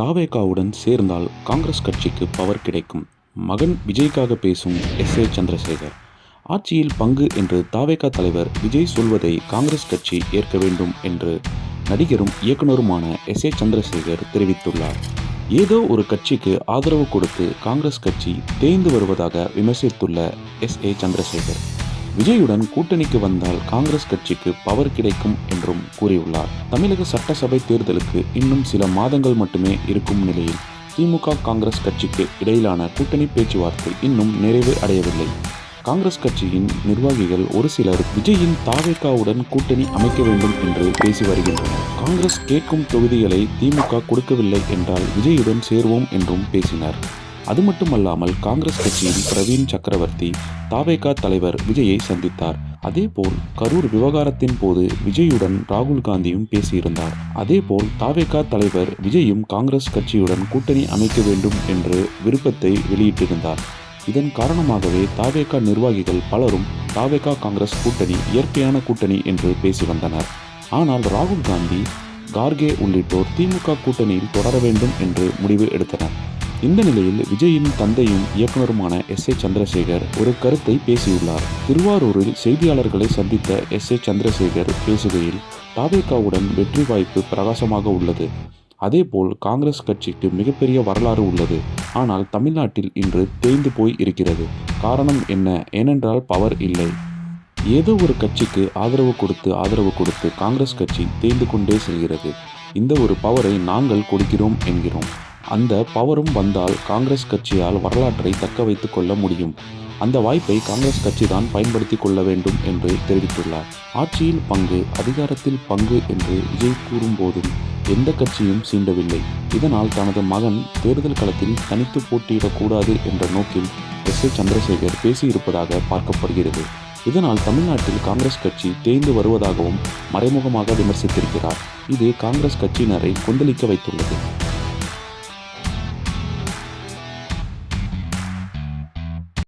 தாவேகாவுடன் சேர்ந்தால் காங்கிரஸ் கட்சிக்கு பவர் கிடைக்கும். மகன் விஜய்க்காக பேசும் எஸ் ஏ சந்திரசேகர். ஆட்சியில் பங்கு என்று தாவேகா தலைவர் விஜய் சொல்வதை காங்கிரஸ் கட்சி ஏற்க வேண்டும் என்று நடிகரும் இயக்குனருமான எஸ் ஏ சந்திரசேகர் தெரிவித்துள்ளார். ஏதோ ஒரு கட்சிக்கு ஆதரவு கொடுத்து காங்கிரஸ் கட்சி தேய்ந்து வருவதாக விமர்சித்துள்ள எஸ் ஏ சந்திரசேகர். விஜயுடன் கூட்டணிக்கு வந்தால் காங்கிரஸ் கட்சிக்கு பவர் கிடைக்கும் என்றும் கூறியுள்ளார். தமிழக சட்டசபை தேர்தலுக்கு இன்னும் சில மாதங்கள் மட்டுமே இருக்கும் நிலையில் திமுக காங்கிரஸ் கட்சிக்கு இடையிலான கூட்டணி பேச்சுவார்த்தை இன்னும் நிறைவு அடையவில்லை. காங்கிரஸ் கட்சியின் நிர்வாகிகள் ஒரு சிலர் விஜயின் தாவேகாவுடன் கூட்டணி அமைக்க வேண்டும் என்று பேசி வருகின்றனர். காங்கிரஸ் கேட்கும் தொகுதிகளை திமுக கொடுக்கவில்லை என்றால் விஜயுடன் சேர்வோம் என்றும் பேசினர். அது மட்டுமல்லாமல் காங்கிரஸ் கட்சியின் பிரவீன் சக்கரவர்த்தி தாவேகா தலைவர் விஜயை சந்தித்தார். அதேபோல் கரூர் விவகாரத்தின் போது விஜயுடன் ராகுல் காந்தியும் பேசியிருந்தார். அதேபோல் தாவேகா தலைவர் விஜயும் காங்கிரஸ் கட்சியுடன் கூட்டணி அமைக்க வேண்டும் என்று விருப்பத்தை வெளியிட்டிருந்தார். இதன் காரணமாகவே தாவேகா நிர்வாகிகள் பலரும் தாவேகா காங்கிரஸ் கூட்டணி இயற்கையான கூட்டணி என்று பேசி வந்தனர். ஆனால் ராகுல் காந்தி கார்கே உள்ளிட்டோர் திமுக கூட்டணியில் தொடர வேண்டும் என்று முடிவு எடுத்தனர். இந்த நிலையில் விஜயின் தந்தையும் இயக்குனருமான எஸ் ஏ சந்திரசேகர் ஒரு கருத்தை பேசியுள்ளார். திருவாரூரில் செய்தியாளர்களை சந்தித்த எஸ் ஏ சந்திரசேகர் பேசுகையில் தாவேகாவுடன் வெற்றி வாய்ப்பு பிரகாசமாக உள்ளது. அதேபோல் காங்கிரஸ் கட்சிக்கு மிகப்பெரிய வரலாறு உள்ளது. ஆனால் தமிழ்நாட்டில் இன்று தேய்ந்து போய் இருக்கிறது. காரணம் என்ன? ஏனென்றால் பவர் இல்லை. ஏதோ ஒரு கட்சிக்கு ஆதரவு கொடுத்து ஆதரவு கொடுத்து காங்கிரஸ் கட்சி தேய்ந்து கொண்டே செல்கிறது. இந்த ஒரு பவரை நாங்கள் கொடுக்கிறோம் என்கிறோம். அந்த பவரும் வந்தால் காங்கிரஸ் கட்சியால் வரலாற்றை தக்க வைத்துக் கொள்ள முடியும். அந்த வாய்ப்பை காங்கிரஸ் கட்சி தான் பயன்படுத்தி கொள்ள வேண்டும் என்று தெரிவித்துள்ளார். ஆட்சியில் பங்கு அதிகாரத்தில் பங்கு என்று விஜய் கூறும்போதும் எந்த கட்சியும் சீண்டவில்லை. இதனால் தனது மகன் தேர்தல் களத்தில் தனித்து போட்டியிடக்கூடாது என்ற நோக்கில் எஸ். ஏ. சந்திரசேகர் பேசியிருப்பதாக பார்க்கப்படுகிறது. இதனால் தமிழ்நாட்டில் காங்கிரஸ் கட்சி தேய்ந்து வருவதாகவும் மறைமுகமாக விமர்சித்திருக்கிறார். இது காங்கிரஸ் கட்சியினரை கொந்தளிக்க வைத்துள்ளது.